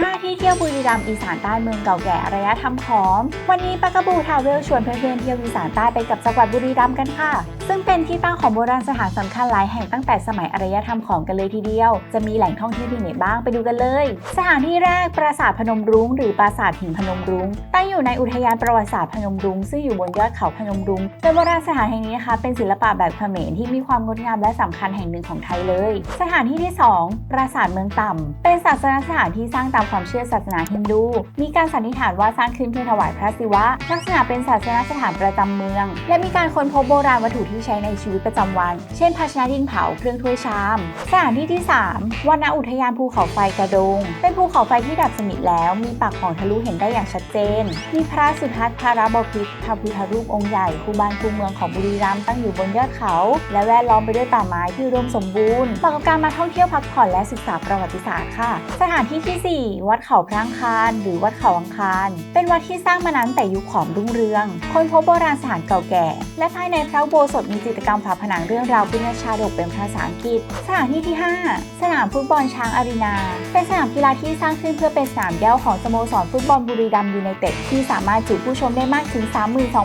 5 ที่เที่ยวบุรีรัมย์อีสานใต้เมืองเก่าแก่อารยธรรมขอม วันนี้ปากกระบูทาวเวลชวนเพื่อนๆเที่ยวอีสานใต้ไปกับจังหวัดบุรีรัมย์กันค่ะ ซึ่งเป็นที่ตั้งของโบราณสถานสำคัญหลายแห่งตั้งแต่สมัยอารยธรรมของกันเลยทีเดียว จะมีแหล่งท่องเที่ยวที่ไหนบ้างไปดูกันเลย สถานที่แรกปราสาทพนมรุ้งหรือปราสาทหินพนมรุ้งตั้งอยู่ในอุทยานประวัติศาสตร์พนมรุ้งซึ่งอยู่บนยอดเขาพนมรุ้งโดยโบราณสถานแห่งนี้นะคะเป็นศิลปะแบบเขมรที่มีความงดงามและสำคัญแห่งหนึ่งของไทยเลย สถานที่ที่ 2 ปราสาทเมืองต่ำเป็นศาสนสถานที่สร้างตามความเชื่อศาสนาฮินดู มีการสันนิษฐานว่าสร้างขึ้นเพื่อถวายพระศิวะ ลักษณะเป็นศาสนสถานประจำเมือง และมีการค้นพบโบราณวัตถุที่ใช้ในชีวิตประจำวัน เช่น ภาชนะดินเผาเครื่องถ้วยชาม สถานที่ที่ 3วันอุทยานภูเขาไฟกระดง เป็นภูเขาไฟที่ดับสนิทแล้ว มีปากของทะลุเห็นได้อย่างชัดเจน มีพระสุทัศน์พระบพิตรพระพุทธรูปองค์ใหญ่คูบานคูเมืองของบุรีรัมย์ตั้งอยู่บนยอดเขา และแวดล้อมไปด้วยป่าไม้ที่อุดมสมบูรณ์เหมาะกับการมาท่องเที่ยวพักผ่อนและศึกษาประวัติศาสตร์ค่ะ สถานที่ทีสี่4 วัดเขาพระอังคาร หรือวัดเขาอังคาร เป็นวัดที่สร้างมานานแต่ยุคขอมรุ่งเรือง คนพบโบราณสถานเก่าแก่ และภายในพระโบสถมีจิตรกรรมฝาผนังเรื่องราวพุทธชาดกเป็นภาษาอังกฤษ สถานที่ที่ 5 สนามฟุตบอลช้างอารีนา เป็นสนามกีฬาที่สร้างขึ้นเพื่อเป็นสนามเย้าของสโมสรฟุตบอลบุรีรัมย์ยูไนเต็ดที่สามารถจุผู้ชมได้มากถึง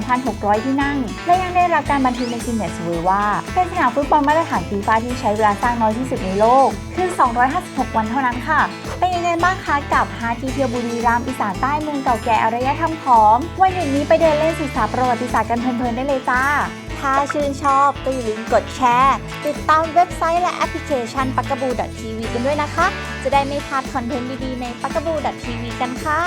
32,600 ที่นั่ง และยังได้รับการบันทึกในกินเนสเวิร์ว่า เป็นสนามฟุตบอลมาตรฐานฟีฟ่าที่ใช้เวลาสร้างน้อยที่สุดในโลก คือ 256 วันเท่านั้นค่ะเป็นยังไงบ้างคะกับฮาที่เที่ยวบุรีรัมย์อีสานใต้เมืองเก่าแก่อารยธรรมของวันหยุดนี้ไปเดินเล่นศึกษาประวัติศาสตร์กันเพลินๆได้เลยจ้า ถ้าชื่นชอบก็อย่าลืมกดแชร์ ติดตามเว็บไซต์และแอปพลิเคชันปักกบูดทีวีกันด้วยนะคะ จะได้ไม่พลาดคอนเทนต์ดีๆในปักกบูดทีวีกันค่ะ